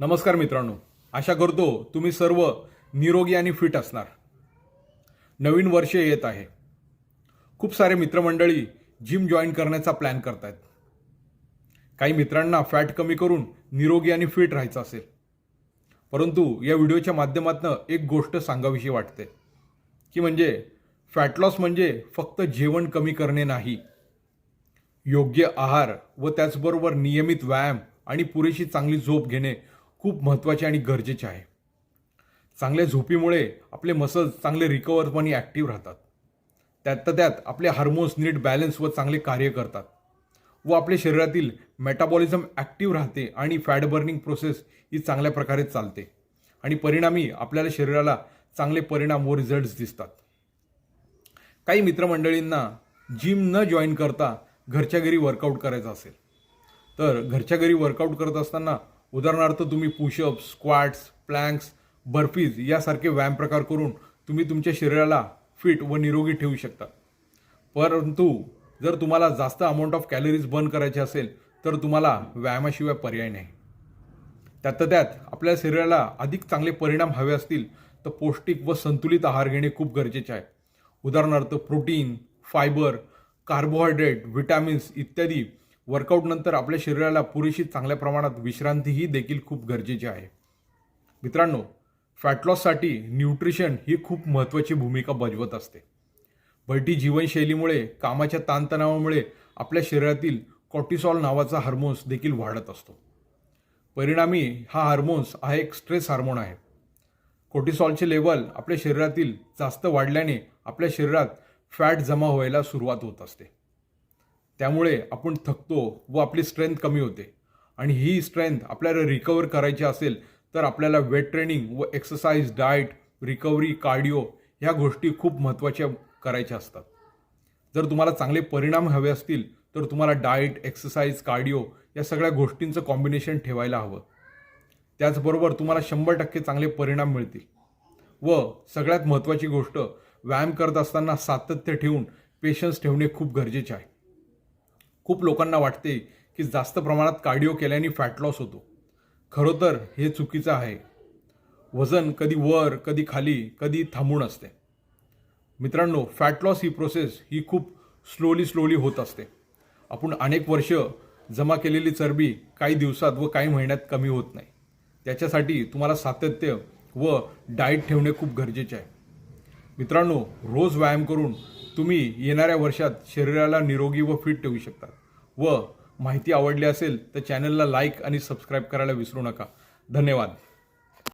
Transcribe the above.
नमस्कार मित्रांनो. आशा करतो तुम्ही सर्व निरोगी आणि फिट असणार. नवीन वर्ष येत आहे. खूप सारे मित्रमंडळी जिम जॉईन करण्याचा प्लॅन करतायत. काही मित्रांना फॅट कमी करून निरोगी आणि फिट राहायचं असेल. परंतु या व्हिडिओच्या माध्यमातून एक गोष्ट सांगावीशी वाटते. की म्हणजे फॅट लॉस म्हणजे फक्त जेवण कमी करणे नाही. योग्य आहार व त्याचबरोबर नियमित व्यायाम आणि पुरेशी चांगली झोप घेणे खूप महत्त्वाचे आणि गरजेचे आहे. चांगल्या झोपीमुळे आपले मसल्स चांगले रिकवर ॲक्टिव्ह राहतात. त्यात त्यात आपले हार्मोन्स नीट बॅलन्स व चांगले कार्य करतात. व आपल्या शरीरातील मेटाबॉलिझम ॲक्टिव्ह राहते आणि फॅट बर्निंग प्रोसेस ही चांगल्या प्रकारे चालते. आणि परिणामी आपल्याला शरीराला चांगले परिणाम व रिझल्ट्स दिसतात. काही मित्रमंडळींना जिम न जॉईन करता घरच्या घरी वर्कआउट करायचं असेल. तर घरच्या घरी वर्कआउट करत असताना उदाहरणार्थ तुम्ही पुशअप स्क्वॅट्स प्लँक्स बर्फीज यासारखे व्यायाम प्रकार करून तुम्ही तुमच्या शरीराला फिट व निरोगी ठेवू शकता. परंतु जर तुम्हाला जास्त अमाऊंट ऑफ कॅलरीज बर्न करायचे असेल तर तुम्हाला व्यायामाशिवाय पर्याय नाही. त्यात त्यात आपल्या शरीराला अधिक चांगले परिणाम हवे असतील तर पौष्टिक व संतुलित आहार घेणे खूप गरजेचे आहे. उदाहरणार्थ प्रोटीन फायबर कार्बोहायड्रेट व्हिटॅमिन्स इत्यादी वर्कआउटनंतर आपल्या शरीराला पुरेशी चांगल्या प्रमाणात विश्रांतीही देखील खूप गरजेची आहे. मित्रांनो फॅटलॉससाठी न्यूट्रिशन ही खूप महत्त्वाची भूमिका बजावत असते. बळटी जीवनशैलीमुळे कामाच्या ताणतणावामुळे आपल्या शरीरातील कॉर्टिसॉल नावाचा हार्मोन्स देखील वाढत असतो. परिणामी हा हार्मोन्स हा एक स्ट्रेस हार्मोन आहे. कोर्टिसॉलचे लेवल आपल्या शरीरातील जास्त वाढल्याने आपल्या शरीरात फॅट जमा व्हायला सुरुवात होत असते. त्यामुळे आपण थकतो व आपली स्ट्रेंथ कमी होते. आणि ही स्ट्रेंथ आपल्याला रिकवर करायची असेल तर आपल्याला वेट ट्रेनिंग व एक्सरसाइज डाएट रिकव्हरी कार्डिओ ह्या गोष्टी खूप महत्त्वाच्या करायच्या असतात. जर तुम्हाला चांगले परिणाम हवे असतील तर तुम्हाला डाएट एक्सरसाइज कार्डिओ या सगळ्या गोष्टींचं कॉम्बिनेशन ठेवायला हवं. त्याचबरोबर तुम्हाला शंभर टक्के चांगले परिणाम मिळतील. व सगळ्यात महत्त्वाची गोष्ट व्यायाम करत असताना सातत्य ठेवून पेशन्स ठेवणे खूप गरजेचे आहे. खूप लोकांना वाटते की जास्त प्रमाणात कार्डिओ केल्याने फॅट लॉस होतो. खरं तर हे चुकीचं आहे. वजन कधी वर कधी खाली कधी थांबून असते. मित्रांनो फॅट लॉस ही प्रोसेस ही खूप स्लोली स्लोली होत असते. आपण अनेक वर्ष जमा केलेली चरबी काही दिवसात व काही महिन्यात कमी होत नाही. त्याच्यासाठी तुम्हाला सातत्य व डाएट ठेवणे खूप गरजेचे आहे. मित्रांनो रोज व्यायाम करून तुम्ही येणाऱ्या वर्षात शरीराला निरोगी व फिट ठेवू शकता. व माहिती आवडली असेल तर चॅनलला लाईक आणि सबस्क्राईब करायला विसरू नका. धन्यवाद.